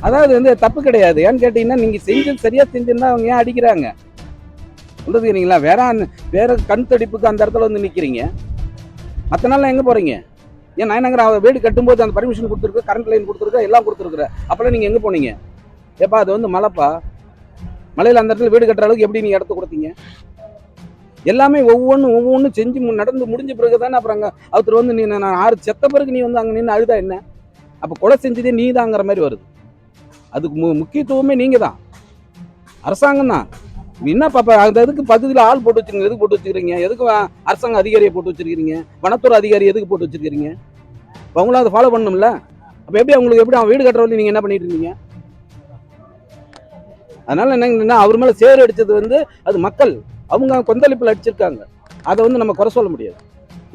அதாவது வந்து தப்பு கிடையாது. ஏன்னு கேட்டீங்கன்னா நீங்க செஞ்சது சரியா செஞ்சிருந்தா அவங்க ஏன் அடிக்கிறாங்க? சொல்றது கேட்டீங்களா வேற வேற கண் தடிப்புக்கு அந்த இடத்துல வந்து நிக்கிறீங்க. மற்ற நாள்லாம் எங்க போறீங்க? ஏன் நயனங்கர வீடு கட்டும்போது அந்த பர்மிஷன் கொடுத்துருக்கு கரண்ட் லைன் கொடுத்துருக்கு எல்லாம் கொடுத்துருக்குற. அப்பெல்லாம் நீங்க எங்க போனீங்க? ஏப்பா அது வந்து மலைப்பா? மலையில் அந்த இடத்துல வீடு கட்டுற அளவுக்கு எப்படி நீங்க இடத்த கொடுத்தீங்க? எல்லாமே ஒவ்வொன்றும் ஒவ்வொன்றும் செஞ்சு மு- நடந்து முடிஞ்ச பிறகு தானே அப்புறம் அங்கே ஒருத்தர் வந்து நீ நான் ஆறு செத்த பிறகு நீ வந்து அங்கே நின்று அழுதா என்ன? அப்போ கொலை செஞ்சதே நீ மாதிரி வருது. அதுக்கு மு முக்கியத்துவமே நீங்கள் தான் அரசாங்கம் தான். என்ன பாப்பா அந்த இதுக்கு பகுதியில் ஆள் போட்டு வச்சுருங்க எதுக்கு போட்டு வச்சுக்கிறீங்க எதுக்கு அரசாங்க அதிகாரியை போட்டு வச்சிருக்கீங்க? வனத்துறை அதிகாரி எதுக்கு போட்டு வச்சிருக்கீங்க? அவங்களும் அதை ஃபாலோ பண்ணணும்ல? அப்போ எப்படி அவங்களுக்கு எப்படி அவன் வீடு கட்டுறவங்க நீங்கள் என்ன பண்ணிட்டு இருந்தீங்க அதனால என்னங்கன்னா அவர் மேலே சேர் அடித்தது வந்து அது மக்கள். அவங்க கொந்தளிப்பில் அடிச்சிருக்காங்க. அதை வந்து நம்ம குறை சொல்ல முடியாது.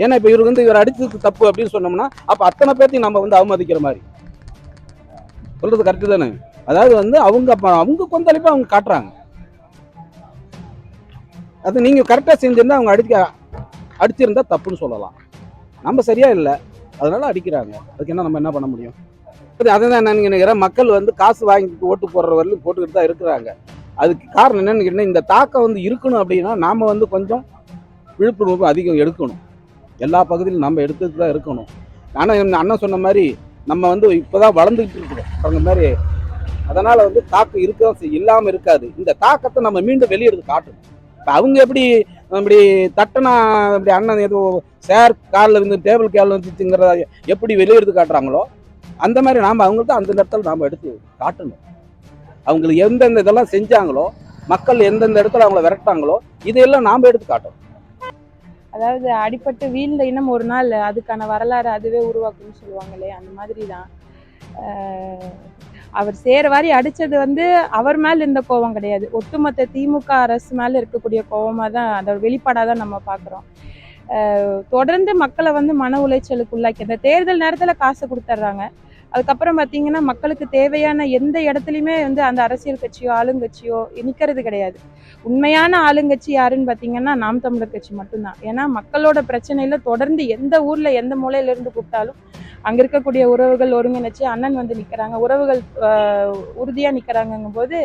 ஏன்னா இப்போ இவர் வந்து இவர் அடித்ததுக்கு தப்பு அப்படின்னு சொன்னோம்னா அப்போ அத்தனை பேர்த்தையும் நம்ம வந்து அவமதிக்கிற மாதிரி. சொல்றது கரெக்டு தானே? அதாவது வந்து அவங்க அவங்க கொந்தளிப்பை அவங்க காட்டுறாங்க. அது நீங்கள் கரெக்டாக செஞ்சிருந்தா அவங்க அடிக்க அடிச்சிருந்தா தப்புன்னு சொல்லலாம். நம்ம சரியா இல்லை. அதனால அடிக்கிறாங்க. அதுக்கு என்ன நம்ம என்ன பண்ண முடியும்? அதை தான் நான் நினைக்கிறேன். மக்கள் வந்து காசு வாங்கிட்டு ஓட்டு போடுற வரலும் போட்டுக்கிட்டு தான் இருக்கிறாங்க. அதுக்கு காரணம் என்னன்னு கேட்டீங்கன்னா இந்த தாக்கம் வந்து இருக்கணும் அப்படின்னா நாம் வந்து கொஞ்சம் விழிப்புணர்வு அதிகம் எடுக்கணும். எல்லா பகுதியிலும் நம்ம எடுத்துட்டு தான் இருக்கணும். ஆனால் அண்ணன் சொன்ன மாதிரி நம்ம வந்து இப்போதான் வளர்ந்துக்கிட்டு இருக்கிறோம். அந்த மாதிரி அதனால வந்து தாக்கம் இருக்க இல்லாமல் இருக்காது. இந்த தாக்கத்தை நம்ம மீண்டும் வெளியெடுத்து காட்டணும் இப்போ அவங்க எப்படி இப்படி தட்டனா இப்படி அண்ணன் ஏதோ சேர் காலில் வந்து டேபிள் கேள் வந்துச்சுங்கிறத எப்படி வெளியெடுத்து காட்டுறாங்களோ அந்த மாதிரி நாம் அவங்கள்ட்ட அந்த இடத்துல நாம் எடுத்து காட்டணும். அவங்களுக்கு எந்தெந்த இதெல்லாம் செஞ்சாங்களோ மக்கள் எந்தெந்த இடத்துல அவங்கள விரட்டாங்களோ இதையெல்லாம் நாம் எடுத்து காட்டணும். அதாவது அடிப்பட்டு வீழ்ந்த இனம் ஒரு நாள் அதுக்கான வரலாறு அதுவே உருவாக்கும்னு சொல்லுவாங்களே அந்த மாதிரி தான் அவர் சேர வாரி வந்து அவர் மேலே இருந்த கோபம் கிடையாது. ஒட்டுமொத்த திமுக அரசு மேலே இருக்கக்கூடிய கோபமாக தான் அதோட வெளிப்பாடாக தான் நம்ம பார்க்குறோம். தொடர்ந்து மக்களை வந்து மன உளைச்சலுக்கு உள்ளாக்கி அந்த தேர்தல் நேரத்தில் காசு கொடுத்துட்றாங்க அதுக்கப்புறம் பார்த்தீங்கன்னா மக்களுக்கு தேவையான எந்த இடத்துலையுமே வந்து அந்த அரசியல் கட்சியோ ஆளுங்கட்சியோ நிற்கிறது கிடையாது. உண்மையான ஆளுங்கட்சி யாருன்னு பார்த்தீங்கன்னா நாம் தமிழர் கட்சி மட்டும்தான். ஏன்னா மக்களோட பிரச்சனையில் தொடர்ந்து எந்த ஊரில் எந்த மூலையிலேருந்து கூப்பிட்டாலும் அங்கே இருக்கக்கூடிய உறவுகள் ஒருங்கிணைச்சு அண்ணன் வந்து நிற்கிறாங்க உறவுகள் உறுதியாக உறுதியா போது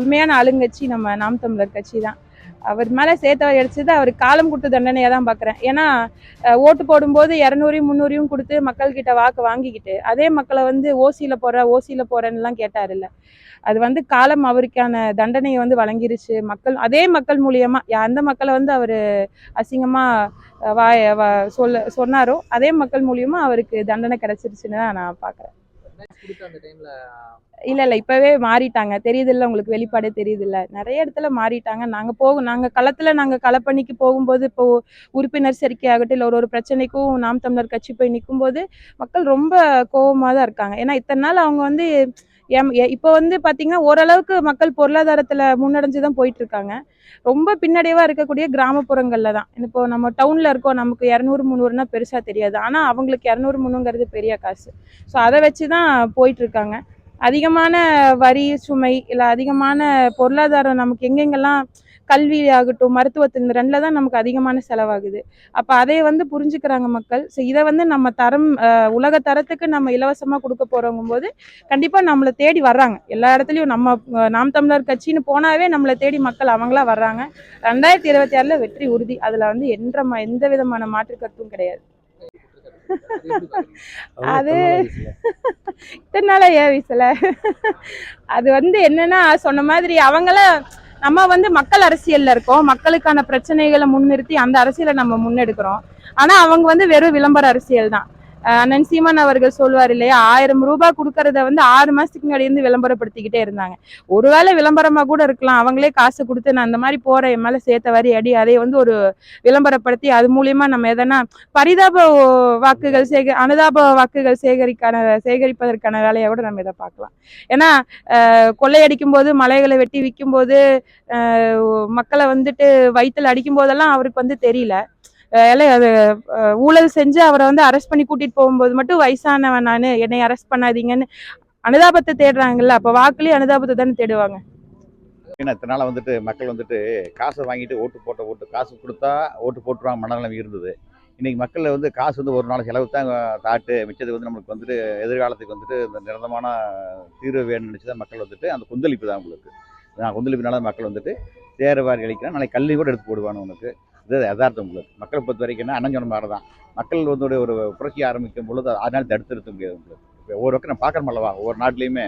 உண்மையான ஆளுங்கட்சி நம்ம நாம் தமிழர் கட்சி தான். அவர் மேல சேர்த்து அடிச்சது அவர் காலம் கொடுத்த தண்டனையாக தான் பாக்குறேன். ஏன்னா ஓட்டு போடும்போது இரநூறையும் முந்நூறையும் கொடுத்து மக்கள் கிட்ட வாக்கு வாங்கிக்கிட்டு அதே மக்களை வந்து ஓசியில போகிற ஓசியில போறேன்னு எல்லாம் இல்லை இல்ல அது வந்து காலம் அவருக்கான தண்டனையை வந்து வழங்கிருச்சு. மக்கள் அதே மக்கள் மூலியமா யா- அந்த மக்களை வந்து அவர் அசிங்கமா வா வாய சொல்ல சொன்னாரோ அதே மக்கள் மூலியமா அவருக்கு தண்டனை கிடச்சிருச்சுன்னு தான் நான் பாக்குறேன். இல்ல இல்ல இப்பவே மாறிட்டாங்க. தெரியுது இல்ல உங்களுக்கு வெளிப்பாடே தெரியுது இல்ல நிறைய இடத்துல மாறிட்டாங்க. நாங்க போகும் நாங்க களத்துல நாங்க களப்பணிக்கு போகும்போது இப்போ உறுப்பினர் சேர்க்கை ஆகட்டும் இல்ல ஒரு ஒரு பிரச்சனைக்கும் நாம் தமிழர் கட்சி போய் நிக்கும்போது மக்கள் ரொம்ப கோவமா தான் இருக்காங்க. ஏன்னா இத்தனை நாள் அவங்க வந்து ஏம்- இப்போ வந்து பார்த்தீங்கன்னா ஓரளவுக்கு மக்கள் பொருளாதாரத்தில் முன்னடைஞ்சு தான் போயிட்டுருக்காங்க. ரொம்ப பின்னடைவாக இருக்கக்கூடிய கிராமப்புறங்களில் தான். இப்போ நம்ம டவுனில் இருக்கோம் நமக்கு இரநூறு முந்நூறுனா பெருசாக தெரியாது. ஆனால் அவங்களுக்கு இரநூறு முந்நூறுங்கிறது பெரிய காசு. ஸோ அதை வச்சு தான் போயிட்டுருக்காங்க. அதிகமான வரி சுமை இல்லை அதிகமான பொருளாதாரம் நமக்கு எங்கெங்கெல்லாம் கல்வி ஆகட்டும் மருத்துவத்தில் இந்த ரெண்டில் தான் நமக்கு அதிகமான செலவாகுது. அப்போ அதை வந்து புரிஞ்சுக்கிறாங்க மக்கள். ஸோ இதை வந்து நம்ம தரம் உலக தரத்துக்கு நம்ம இலவசமாக கொடுக்க போகிறோங்கும் போது கண்டிப்பாக நம்மளை தேடி வர்றாங்க. எல்லா இடத்துலையும் நம்ம நாம் தமிழர் கட்சின்னு போனாவே நம்மளை தேடி மக்கள் அவங்களா வர்றாங்க. ரெண்டாயிரத்தி இருபத்தி ஆறில் வெற்றி உறுதி. அதில் வந்து என்ற எந்த விதமான மாற்று கருத்தும் கிடையாது. அது இத்தனை நாளா ஏன் வீசல? அது வந்து என்னன்னா சொன்ன மாதிரி அவங்கள நம்ம வந்து மக்கள் அரசியல்ல இருக்கோம். மக்களுக்கான பிரச்சனைகளை முன்னிறுத்தி அந்த அரசியலை நம்ம முன்னெடுக்கிறோம். ஆனா அவங்க வந்து வெறும் விளம்பர அரசியல் தான் அண்ணன் சீமான் அவர்கள் சொல்வார் இல்லையா? ஆயிரம் ரூபாய் கொடுக்கறத வந்து ஆறு மாசத்துக்கு முன்னாடி இருந்து விளம்பரப்படுத்திக்கிட்டே இருந்தாங்க. ஒருவேளை விளம்பரமா கூட இருக்கலாம். அவங்களே காசு கொடுத்து நான் அந்த மாதிரி போறேன் என் மேல சேர்த்த வரி அடி அதை வந்து ஒரு விளம்பரப்படுத்தி அது மூலியமா நம்ம எதனா பரிதாப வாக்குகள் சேக அனுதாப வாக்குகள் சேகரிக்கான சேகரிப்பதற்கான வேலையை கூட நம்ம இதை பார்க்கலாம். ஏன்னா கொள்ளையடிக்கும் போது மலைகளை வெட்டி விற்கும் போது மக்களை வந்துட்டு வயிற்றுல அடிக்கும் போதெல்லாம் அவருக்கு வந்து தெரியல. அது ஊழல் செஞ்சு அவரை வந்து அரெஸ்ட் பண்ணி கூட்டிட்டு போகும்போது மட்டும் வயசானவன் நான். என்னை அரெஸ்ட் பண்ணாதீங்கன்னு அனுதாபத்தை தேடுறாங்கல்ல அப்போ வாக்குலேயே அனுதாபத்தை தானே தேடுவாங்க. ஏன்னா இத்தனை வந்துட்டு மக்கள் வந்துட்டு காசை வாங்கிட்டு ஓட்டு போட்ட ஓட்டு காசு கொடுத்தா ஓட்டு போட்டுருவாங்க மனநிலைமை இருந்தது. இன்னைக்கு மக்கள் வந்து காசு வந்து ஒரு நாள் செலவு தான் தாட்டு. மிச்சது வந்து நம்மளுக்கு வந்துட்டு எதிர்காலத்துக்கு வந்துட்டு இந்த நிரந்தரமான தீர்வு வேணும்னு நினச்சி தான் மக்கள் வந்துட்டு அந்த கொந்தளிப்பு தான் உங்களுக்கு. நான் கொந்தளிப்புனால மக்கள் வந்துட்டு சேர வாரி அழிக்கிறேன் நாளைக்கு கல்வி கூட எடுத்து போடுவானு உனக்கு. இது யதார்த்தம் உங்களுக்கு மக்களை பொறுத்த வரைக்கும்னா அண்ணன் சொன்ன மாதிரி தான் மக்கள் வந்து ஒரு புரட்சி ஆரம்பிக்கும் பொழுது அதனால் தடுத்து நிறுத்த முடியாது உங்களுக்கு. இப்போ ஒவ்வொரு பக்கம் நம்ம பார்க்குறோம் அல்லவா? ஒவ்வொரு நாட்டிலையுமே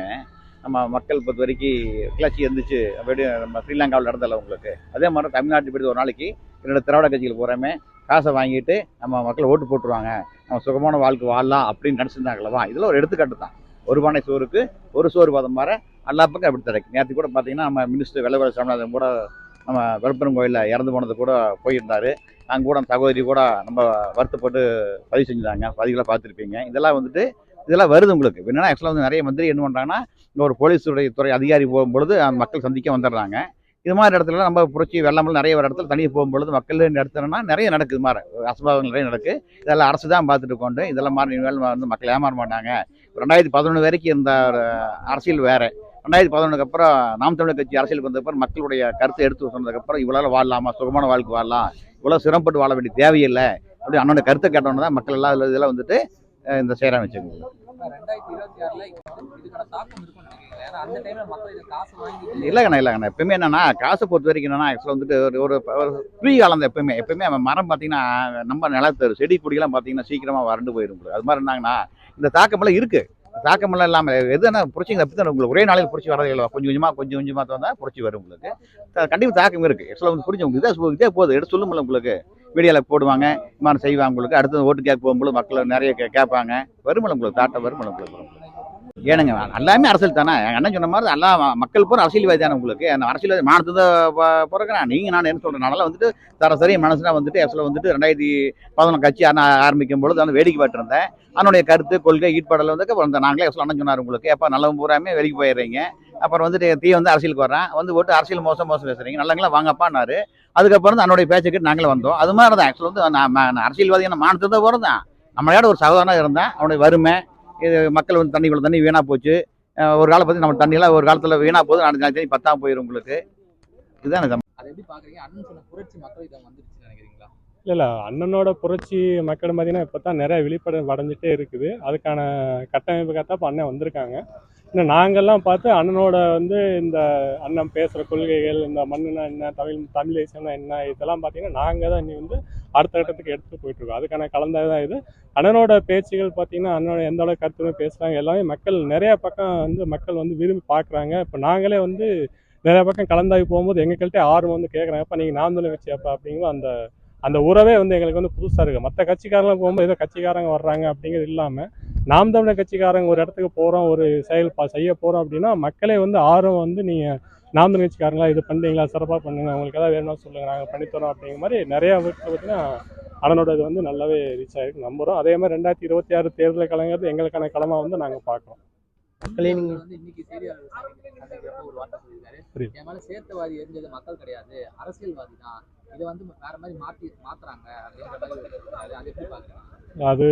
நம்ம மக்கள் பொறுத்த வரைக்கும் கிளர்ச்சி இருந்துச்சு அப்படி நம்ம ஸ்ரீலங்காவில் நடந்தல உங்களுக்கு. அதே மாதிரி தமிழ்நாட்டு போய் ஒரு நாளைக்கு என்னோடய திராவிட கட்சிகள் போகிறோமே காசை வாங்கிட்டு நம்ம மக்கள் ஓட்டு போட்டுருவாங்க. நம்ம சுகமான வாழ்க்கை வாழலாம் அப்படின்னு நினச்சிருந்தாங்களவா இதெல்லாம் ஒரு எடுத்துக்காட்டு தான். ஒரு பானை சோறுக்கு ஒரு சோறு பதம் மாற எல்லா பக்கம் அப்படி கிடைக்கும் நேற்று கூட பார்த்தீங்கன்னா நம்ம மினிஸ்டர் வெள்ளவர சாமிநாதன் கூட நம்ம விழுப்புரம் கோயிலில் இறந்து போனது கூட போயிருந்தார். அங்கே கூட சகோதரி கூட நம்ம வருத்தப்பட்டு பதிவு செஞ்சுருந்தாங்க பதிவுகளாக பார்த்துருப்பீங்க. இதெல்லாம் வந்துட்டு இதெல்லாம் வருது உங்களுக்கு. என்னன்னா ஆக்சுவலாக வந்து நிறைய மந்திரி என்ன பண்ணுறாங்கன்னா இந்த ஒரு போலீஸுடைய துறை அதிகாரி போகும்பொழுது அந்த மக்கள் சந்திக்க வந்துடுறாங்க. இது மாதிரி இடத்துல நம்ம புரட்சி வெள்ளமெல்லாம் நிறைய ஒரு இடத்துல தனியாக போகும்பொழுது மக்கள் இடத்துலனா நிறைய நடக்குது மாதிரி. அசம்பாவங்கள் நிறைய நடக்கு. இதெல்லாம் அரசு தான் பார்த்துட்டு கொண்டு இதெல்லாம் மாதிரி வந்து மக்கள் ஏமாற மாட்டாங்க. ரெண்டாயிரத்தி பதினொன்று வரைக்கும் இருந்த அரசியல் வேறு. ரெண்டாயிரத்தி பதினொன்றுக்கு அப்புறம் நாம் தமிழர் கட்சி அரசியலுக்கு வந்தப்பறம் மக்களுடைய கருத்தை எடுத்து சொன்னதுக்கப்புறம் இவ்வளோ வாழலாமா? சுகமான வாழ்க்கை வாழலாம். இவ்வளோ சிரமப்பட்டு வாழ வேண்டிய தேவையில்லை. அப்படி அண்ணனோட கருத்தை கேட்டோன்னு தான் மக்கள் எல்லாம் இதெல்லாம் வந்துட்டு இந்த செய்கிறாங்க வச்சுக்கோங்க இல்லைங்கண்ணா இல்லைங்கண்ணா எப்பவுமே என்னன்னா காசை பொறுத்த வரைக்கும் என்னன்னா ஆக்சுவலாக வந்துட்டு ஒரு ஒரு ஃப்ரீ காலம் தான் எப்பவுமே எப்பவுமே அவன் மரம் பார்த்தீங்கன்னா நம்ம நிலத்தரும் செடி கொடியெல்லாம் பார்த்தீங்கன்னா சீக்கிரமாக வறண்டு போயிடும் அது மாதிரி என்னங்கன்னா இந்த தாக்கமெல்லாம் இருக்குது தாக்கமெல்லாம் இல்லாமல் எதுனா புரட்சிங்க அப்படி தான் உங்களுக்கு ஒரே நாளைக்கு புரட்சி வரது இல்லை கொஞ்சம் கொஞ்சமாக கொஞ்சம் கொஞ்சமாக தான் புரட்சி வரும் உங்களுக்கு. கண்டிப்பாக கண்டிப்பா தாக்கம் இருக்கு. ஆக்சுவலாக வந்து புரிஞ்சு உங்களுக்கு. இதே இதே போகுது எடுத்து சொல்லுமில்ல உங்களுக்கு வீடியோவில் போடுவாங்க விமானம் செய்வாங்க உங்களுக்கு. அடுத்து ஓட்டு கேட்க போகும்போது மக்கள் நிறைய கேட்பாங்க. வருமில்ல உங்களுக்கு தாட்டம் வருமில்ல உங்களுக்கு. ஏனுங்க எல்லாமே அரசியல் தானே? என் அண்ணன் சொன்ன மாதிரி எல்லாம் மக்கள் பூரா அரசியல்வாதி தானே உங்களுக்கு? அந்த அரசியல்வாதி மானத்தை பிறக்கிறேன் நீங்கள் நான் என்ன சொல்கிறேன் நல்லா வந்துட்டு சராசரி மனசுனா வந்துட்டு ஆக்சுவலாக வந்துட்டு ரெண்டாயிரத்தி பதினொன்று கட்சி ஆன ஆரம்பிக்கும் பொழுது வந்து வேடிக்கை பார்த்துருந்தேன் அதனுடைய கருத்து கொள்கை ஈடுபாடில் வந்து அப்புறம் நாங்களே எஸ்ல அண்ணன் சொன்னார் உங்களுக்கு. எப்போ நல்லவன் பூராமே வெளிக்கு போயிடுறீங்க. அப்புறம் வந்துட்டு தீ வந்து அரசியலுக்கு வர்றேன். வந்து ஓட்டு அரசியல் மோசம் மோசம் பேசுகிறீங்க நல்லங்களா வாங்கப்பான்னாரு. அதுக்கப்புறம் தான் அன்னுடைய பேச்சை நாங்களே வந்தோம். அது மாதிரி தான். ஆக்சுவலாக வந்து நான் நான் அரசியல்வாதி என்ன மானத்தை தான் போகிறதான் நம்மளோட ஒரு சகோதரனாக இருந்தேன். அவனுடைய வறுமை இது மக்கள் வந்து தண்ணி இவ்வளோ தண்ணி வீணாக போச்சு. ஒரு காலம் பற்றி நம்ம தண்ணியெல்லாம் ஒரு காலத்தில் வீணாக போகுது. நாலு நாலு தண்ணி பத்தாம போயிடும் உங்களுக்கு. இதுதான் எனக்கு அதை எப்படி பாக்குறீங்க? அண்ணன் சொன்ன புரட்சி மக்கள் இதை வந்துருச்சுன்னு நினைக்கிறீங்களா? இல்லை இல்லை. அண்ணனோட புரட்சி மக்கள் பார்த்தீங்கன்னா இப்போ தான் நிறைய வெளிப்பட அடைஞ்சிட்டே இருக்குது. அதுக்கான கட்டமைப்புக்காக தான் இப்போ அண்ணன் வந்திருக்காங்க. இன்னும் நாங்கள்லாம் பார்த்து அண்ணனோட வந்து இந்த அண்ணன் பேசுகிற கொள்கைகள் இந்த மண்ணுனா என்ன தமிழ் தமிழ் தேசம்னா என்ன இதெல்லாம் பார்த்தீங்கன்னா நாங்கள் தான் இன்னி வந்து அடுத்த கட்டத்துக்கு எடுத்துகிட்டு போயிட்டுருக்கோம் அதுக்கான கலந்தது தான் இது. அண்ணனோட பேச்சுகள் பார்த்தீங்கன்னா அண்ணனோட எந்த அளவுக்கு கருத்துமே பேசுகிறாங்க எல்லாமே மக்கள் நிறைய பக்கம் வந்து மக்கள் வந்து விரும்பி பார்க்குறாங்க. இப்போ நாங்களே வந்து நிறைய பக்கம் கலந்தாய் போகும்போது எங்கள்கிட்ட ஆர்வம் வந்து கேட்குறாங்க அப்போ நீங்கள் நாம் வச்சு கட்சி அப்போ அப்படிங்கிற அந்த அந்த உறவே வந்து எங்களுக்கு வந்து புதுசாக இருக்குது மற்ற கட்சிக்காரங்க போகும்போது ஏதோ கட்சிக்காரங்க வர்றாங்க அப்படிங்கிறது இல்லாமல் நாம் தமிழர் கட்சிக்காரங்க ஒரு இடத்துக்கு போகிறோம் ஒரு செயல் செய்ய போகிறோம் அப்படின்னா மக்களே வந்து ஆர்வம் வந்து நீங்கள் நாம் தமிழ் கட்சிக்காரங்களா இது பண்ணுறீங்களா சிறப்பாக பண்ணுங்க உங்களுக்கு எதாவது வேணும்னு சொல்லுங்கள் நாங்கள் பண்ணித்தரோம் அப்படிங்கிற மாதிரி நிறையா வீட்டில் பார்த்தீங்கன்னா அண்ணனோட இது வந்து நல்லாவே ரீச் ஆகிருக்கு நம்புகிறோம் அதே மாதிரி ரெண்டாயிரத்தி இருபத்தி ஆறு தேர்தல் கலைஞர் எங்களுக்கான களமாக வந்து நாங்கள் பார்க்குறோம் வந்து இன்னைக்கு செய்தியாளர். என் மேல சேர்த்தவாதி எரிஞ்சது மக்கள் கிடையாது. அரசியல்வாதி தான். இதை வந்து வேற மாதிரி மாத்தி மாத்துறாங்க. அதை எப்படி பாக்குறீங்க? அது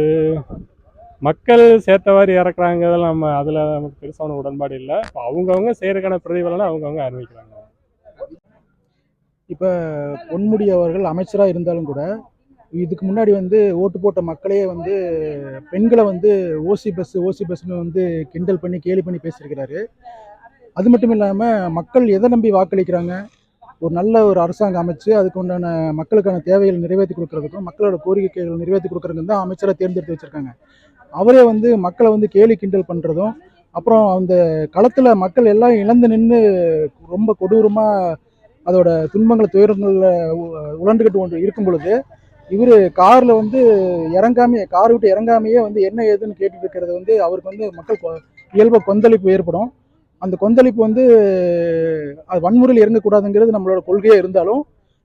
மக்கள் சேர்த்தவாறு இறக்குறாங்கிறதுல நம்ம அதில் நமக்கு பெருசான உடன்பாடு இல்லை. இப்போ அவங்கவுங்க செய்கிறக்கான பிரதிபலனை அவங்கவுங்க அறிவிக்கிறாங்க. இப்போ பொன்முடி அவர்கள் அமைச்சராக இருந்தாலும் கூட இதுக்கு முன்னாடி வந்து ஓட்டு போட்ட மக்களே வந்து பெண்களை வந்து ஓசி பஸ் ஓசி பஸ்னு வந்து கிண்டல் பண்ணி கேலி பண்ணி பேசியிருக்கிறாரு. அது மட்டும் இல்லாமல் மக்கள் எதை நம்பி வாக்களிக்கிறாங்க? ஒரு நல்ல ஒரு அரசாங்கம் அமைச்சு அதுக்கு உண்டான மக்களுக்கான தேவைகள் நிறைவேற்றி கொடுக்கறதுக்கும் மக்களோட கோரிக்கைகள் நிறைவேற்றி கொடுக்கறதுக்கும் தான் அமைச்சரை தேர்ந்தெடுத்து வச்சுருக்காங்க. அவரே வந்து மக்களை வந்து கேலி கிண்டல் பண்ணுறதும் அப்புறம் அந்த களத்தில் மக்கள் எல்லாம் இழந்து நின்று ரொம்ப கொடூரமாக அதோட துன்பங்களை துயரங்களில் உழண்டுகிட்டு ஒன்று இருக்கும் பொழுது இவர் காரில் வந்து இறங்காமையே கார் விட்டு இறங்காமையே வந்து என்ன ஏதுன்னு கேட்டுட்டு இருக்கிறது வந்து அவருக்கு வந்து மக்கள் இயல்பாக கொந்தளிப்பு ஏற்படும். அந்த கொந்தளிப்பு வந்து அது வன்முறையில் இறங்கக்கூடாதுங்கிறது நம்மளோட கொள்கையாக இருந்தாலும்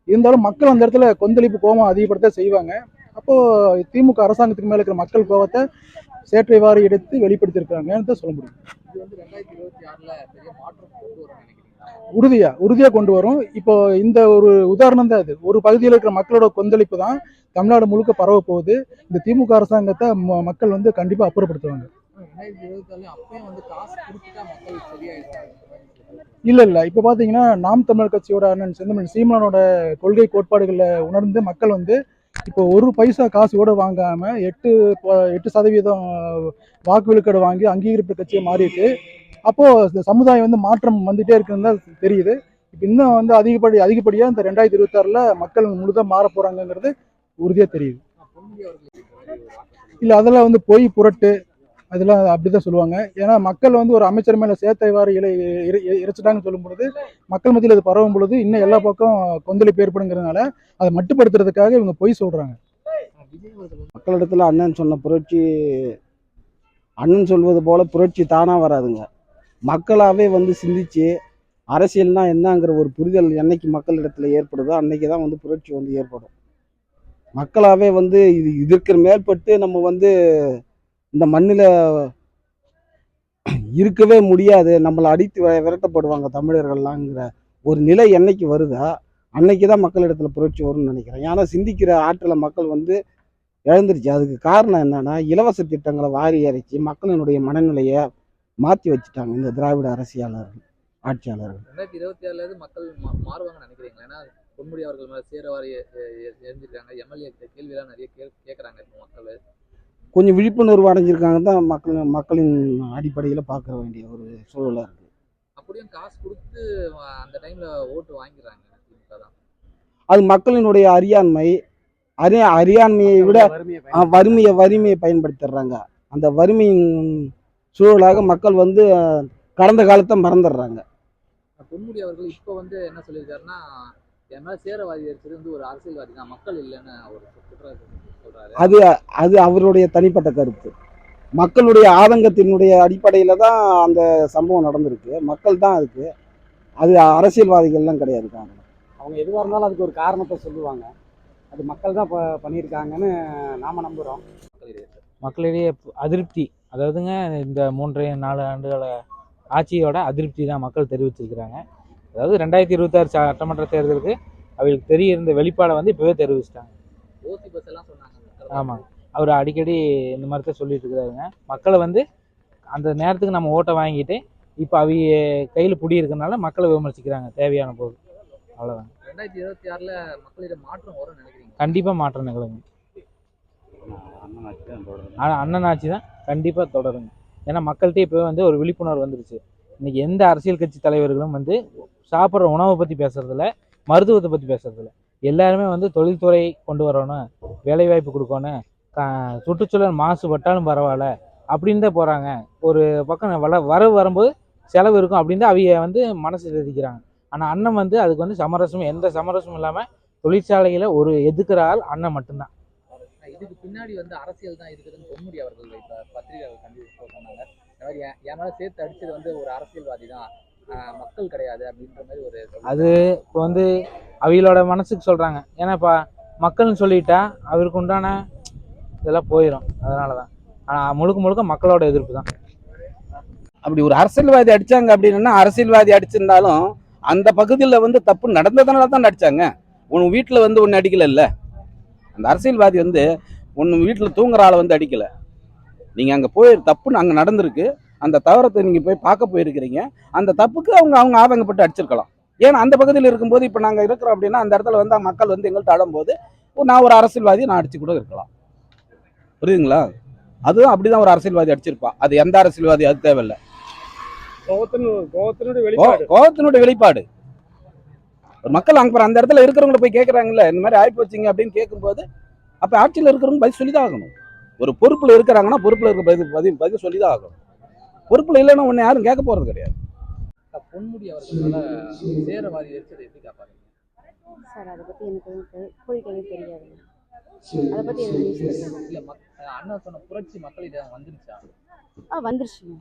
இருந்தாலும் மக்கள் அந்த இடத்துல கொந்தளிப்பு கோபம் அதிகப்படுத்த செய்வாங்க. அப்போது திமுக அரசாங்கத்துக்கு மேலே இருக்கிற மக்கள் கோபத்தை சேற்றை வாரி எடுத்து வெளிப்படுத்தியிருக்காங்கன்னு தான் சொல்ல முடியும். இது வந்து ரெண்டாயிரத்தி இருபத்தி ஆறில் பெரிய மாற்றம் கொண்டு வரும்னு உறுதியா உறுதியா கொண்டு வரும். இப்போ இந்த ஒரு உதாரணம் தான் இது. ஒரு பகுதியில் இருக்கிற மக்களோட கொந்தளிப்பு தான் தமிழ்நாடு முழுக்க பரவ போகுது. இந்த திமுக அரசாங்கத்தை மக்கள் வந்து கண்டிப்பா அப்புறப்படுத்துவாங்க. இல்ல இல்ல. இப்ப பாத்தீங்கன்னா நாம் தமிழர் கட்சியோட அண்ணன் செந்தமிழ் சீமானோட கொள்கை கோட்பாடுகளை உணர்ந்து மக்கள் வந்து இப்போ ஒரு பைசா காசு கூட வாங்காம எட்டு எட்டு சதவீதம் வாக்கு விழுக்கடை வாங்கி அங்கீகரிப்பு கட்சியை மாறி அப்போது அப்போ இந்த சமுதாயம் வந்து மாற்றம் வந்துட்டே இருக்குன்னு தான் தெரியுது. இப்போ இன்னும் வந்து அதிகப்படி அதிகப்படியா இந்த ரெண்டாயிரத்தி இருபத்தாறில் மக்கள் முழுதா மாற போகிறாங்கங்கிறது உறுதியா தெரியுது. இல்லை இல்ல அதெல்லாம் வந்து பொய் புரட்டு அதெல்லாம் அப்படிதான் சொல்லுவாங்க. ஏன்னா மக்கள் வந்து ஒரு அமைச்சர் மேல சேத்தைவாறு இலை இறைச்சிட்டாங்கன்னு சொல்லும் பொழுது மக்கள் மத்தியில் அது பரவும் பொழுது இன்னும் எல்லா பக்கம் கொந்தளிப்பு ஏற்படுங்கிறதுனால அதை மட்டுப்படுத்துறதுக்காக இவங்க பொய் சொல்றாங்க. மக்களிடத்தில் மக்களிடத்துல அண்ணன் சொன்ன புரட்சி அண்ணன் சொல்வது போல புரட்சி தானா வராதுங்க. மக்களாகவே வந்து சிந்திச்சு அரசியல்னா என்னங்கிற ஒரு புரிதல் என்னைக்கு மக்களிடத்துல ஏற்படுதோ அன்னைக்கு தான் வந்து புரட்சி வந்து ஏற்படும். மக்களாகவே வந்து இது இதற்கு மேற்பட்டு நம்ம வந்து இந்த மண்ணில் இருக்கவே முடியாது. நம்மளை அடித்து விரட்டப்படுவாங்க தமிழர்கள்லாங்கிற ஒரு நிலை என்னைக்கு வருதா அன்னைக்கு தான் மக்களிடத்துல புரட்சி வரும்னு நினைக்கிறேன். ஏன்னா சிந்திக்கிற ஆற்றலை மக்கள் வந்து இழந்துருச்சு. அதுக்கு காரணம் என்னென்னா இலவச திட்டங்களை வாரி இறைச்சி மக்களினுடைய மனநிலையை மாற்றி வச்சுட்டாங்க இந்த திராவிட அரசியலாளர்கள் ஆட்சியாளர்கள். ரெண்டாயிரத்தி இருபத்தி ஆறுல இருந்து மக்கள் மா- மாறுவாங்கன்னு நினைக்கிறீங்களா? ஏன்னா பொன்முடி அவர்கள் மேல சேரவாரி எரிஞ்சிருக்காங்க. எம்எல்ஏ கேள்வியெல்லாம் நிறைய கே கேட்கறாங்க இப்போ மக்கள். கொஞ்சம் விழிப்புணர்வு அடைஞ்சிருக்காங்க தான் மக்கள் மக்களின் அடிப்படையில் பார்க்க வேண்டிய ஒரு சூழலாக இருக்குது அப்படியும் காசு கொடுத்து அந்த டைம்ல ஓட்டு வாங்கிடுறாங்க அது மக்களினுடைய அறியாண்மை அறி அறியாண்மையை விட வறுமையை வறுமையை பயன்படுத்திடுறாங்க. அந்த வறுமையின் சூழலாக மக்கள் வந்து கடந்த காலத்தை மறந்துடுறாங்க. பொன்முடி அவர்கள் இப்போ வந்து என்ன சொல்லியிருக்காருன்னா என் மேல சேரவாதி எரிச்சது வந்து ஒரு அரசியல்வாதி தான். மக்கள் இல்லைன்னு ஒரு குற்றம் சொல்றாரு. அது அது அவருடைய தனிப்பட்ட கருத்து. மக்களுடைய ஆதங்கத்தினுடைய அடிப்படையில் தான் அந்த சம்பவம் நடந்திருக்கு. மக்கள் தான் அதுக்கு அது அரசியல்வாதிகள்லாம் கிடையாது காரணம். அவங்க எதுவாக இருந்தாலும் அதுக்கு ஒரு காரணத்தை சொல்லுவாங்க. அது மக்கள் தான் இப்போ பண்ணியிருக்காங்கன்னு நாம் நம்புகிறோம் மக்களிடையே அதிருப்தி. அதாவதுங்க இந்த மூன்றரை நாலு ஆண்டுகள ஆட்சியோட அதிருப்தி தான் மக்கள் தெரிவிச்சிருக்கிறாங்க அதாவது ரெண்டாயிரத்தி இருபத்தாறு சட்டமன்ற தேர்தலுக்கு அவங்களுக்கு தெரிய இருந்த வெளிப்பாடை வந்து இப்போவே தெரிவிச்சிட்டாங்க. ஓசி பஸ் எல்லாம் சொன்னாங்க. ஆமாம் அவர் அடிக்கடி இந்த மாதிரி தான் சொல்லிட்டு இருக்கிறாருங்க. மக்களை வந்து அந்த நேரத்துக்கு நம்ம ஓட்டை வாங்கிட்டு இப்போ அவங்க கையில் புடி இருக்கறனால மக்களை விமர்சிக்கிறாங்க தேவையான போது. அவ்வளோதான் ரெண்டாயிரத்தி இருபத்தி ஆறுல மக்களிடம் மாற்றம் வரும்னு நினைக்கிறீங்க? கண்டிப்பாக மாற்றம் நிகழுங்க. ஆனால் அண்ணன் ஆட்சி தான் கண்டிப்பாக தொடருங்க. ஏன்னா மக்கள்கிட்ட இப்போ வந்து ஒரு விழிப்புணர்வு வந்துருச்சு. இன்னைக்கு எந்த அரசியல் கட்சி தலைவர்களும் வந்து சாப்பிட்ற உணவை பற்றி பேசுறதில்ல மருத்துவத்தை பற்றி பேசுறதில்ல. எல்லாருமே வந்து தொழில்துறை கொண்டு வரணும் வேலைவாய்ப்பு கொடுக்கணும் க சுற்றுச்சூழல் மாசுபட்டாலும் பரவாயில்ல அப்படின்னு தான் போகிறாங்க ஒரு பக்கம் வள வரவு வரும்போது செலவு இருக்கும் அப்படின்னு தான் அவங்க வந்து மனசு தெரிவிக்கிறாங்க ஆனால் அண்ணன் வந்து அதுக்கு வந்து சமரசம் எந்த சமரசமும் இல்லாமல் தொழிற்சாலையில் ஒரு எதுக்குற ஆள் அண்ணன் மட்டும்தான். பின்னாடி வந்து அரசியல் தான் இருக்குதுன்னு பொன்முடி அவர்கள் இப்ப பத்திரிகையாளர் கண்டிப்பா சொன்னாங்க. இந்த மாதிரி என் மேல சேர்த்து அடிச்சது வந்து ஒரு அரசியல்வாதி தான். மக்கள் கிடையாது அப்படின்ற மாதிரி ஒரு அது இப்போ வந்து அவங்களோட மனசுக்கு சொல்கிறாங்க ஏன்னா இப்போ மக்கள்னு சொல்லிட்டா அவருக்கு உண்டான இதெல்லாம் போயிடும் அதனால தான் ஆனால் முழுக்க முழுக்க மக்களோட எதிர்ப்பு தான். அப்படி ஒரு அரசியல்வாதி அடிச்சாங்க அப்படின்னா அரசியல்வாதி அடிச்சிருந்தாலும் அந்த பகுதியில் வந்து தப்பு நடந்ததுனால தான் அடிச்சாங்க. உன் வீட்டில் வந்து ஒன்று அடிக்கல இல்ல. அந்த அரசியல்வாதி வந்து ஒன்று வீட்டில் தூங்குற ஆளை வந்து அடிக்கல. நீங்கள் அங்கே போய் தப்புன்னு அங்கே நடந்திருக்கு. அந்த தவறத்தை நீங்கள் போய் பார்க்க போயிருக்கிறீங்க. அந்த தப்புக்கு அவங்க அவங்க ஆதங்கப்பட்டு அடிச்சிருக்கலாம். ஏன்னா அந்த பகுதியில் இருக்கும்போது இப்போ நாங்கள் இருக்கிறோம் அப்படின்னா அந்த இடத்துல வந்து மக்கள் வந்து எங்கள்கிட்ட அழும்போது நான் ஒரு அரசியல்வாதி நான் அடிச்சு கூட இருக்கலாம். புரியுதுங்களா? அதுவும் அப்படிதான் ஒரு அரசியல்வாதி அடிச்சிருப்பா. அது எந்த அரசியல்வாதி அது தேவையில்லை. கோவத்தினு கோவத்தினுடைய கோ- வெளிப்பாடு. கோவத்தினுடைய வெளிப்பாடு. ஒரு மக்கள் அங்க அந்த இடத்துல இருக்கிறவங்கள போய் கேட்கறாங்கல்ல இந்த மாதிரி ஆகி போச்சுங்க அப்படின்னு கேட்கும்போது அப்ப ஆட்சியில் இருக்கிறவங்க பதில் சொல்லிதான் ஆகணும் ஒரு பொறுப்புல இருக்கிறாங்கன்னா பொறுப்புல இருக்க பதில் பதில் பதில் சொல்லிதான் ஆகணும் பொறுப்புல இல்லைன்னா உன்னை யாரும் கேட்க போறது கிடையாது. பொன்முடி அவர்களால சேரவாதி எரிச்சதை எப்படி காப்பாங்க சார் அதை பற்றி எனக்கு எதுவும் தெரி- குறிக்கவே தெரியாதுங்க அதை பற்றி எனக்கு தெரியாது. இல்ல மக் அண்ணா சொன்ன புரட்சி மக்களிடம் வந்துருச்சா? ஆ வந்துருச்சுங்க.